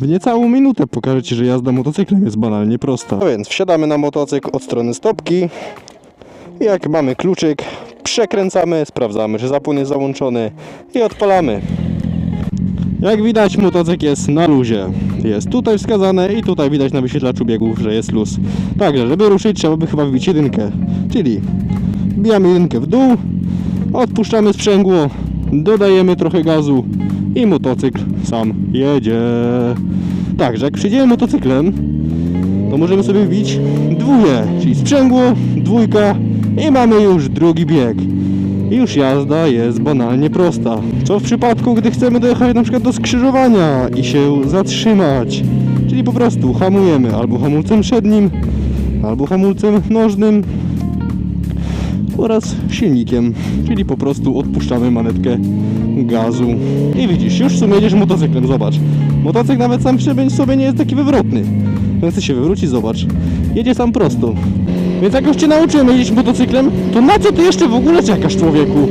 W niecałą minutę pokażę Ci, że jazda motocyklem jest banalnie prosta. No więc wsiadamy na motocykl od strony stopki. Jak mamy kluczyk, przekręcamy, sprawdzamy, czy zapłon jest załączony i odpalamy. Jak widać motocykl jest na luzie. Jest tutaj wskazane i tutaj widać na wyświetlaczu biegów, że jest luz. Także żeby ruszyć trzeba by chyba wbić jedynkę. Czyli wbijamy jedynkę w dół, odpuszczamy sprzęgło, dodajemy trochę gazu i motocykl sam jedzie. Także jak przyjdziemy motocyklem, to możemy sobie wbić dwóje, czyli sprzęgło, dwójka i mamy już drugi bieg. I już jazda jest banalnie prosta. Co w przypadku, gdy chcemy dojechać na przykład do skrzyżowania i się zatrzymać? Czyli po prostu hamujemy albo hamulcem przednim, albo hamulcem nożnym oraz silnikiem, czyli po prostu odpuszczamy manetkę gazu. I widzisz, już w sumie jedziesz motocyklem, zobacz. Motocykl nawet sam sobie- nie jest taki wywrotny. Ten chce się wywrócić, zobacz. Jedzie sam prosto. Więc jak już Cię nauczyłem jeździć motocyklem, to na co Ty jeszcze w ogóle czekasz, człowieku?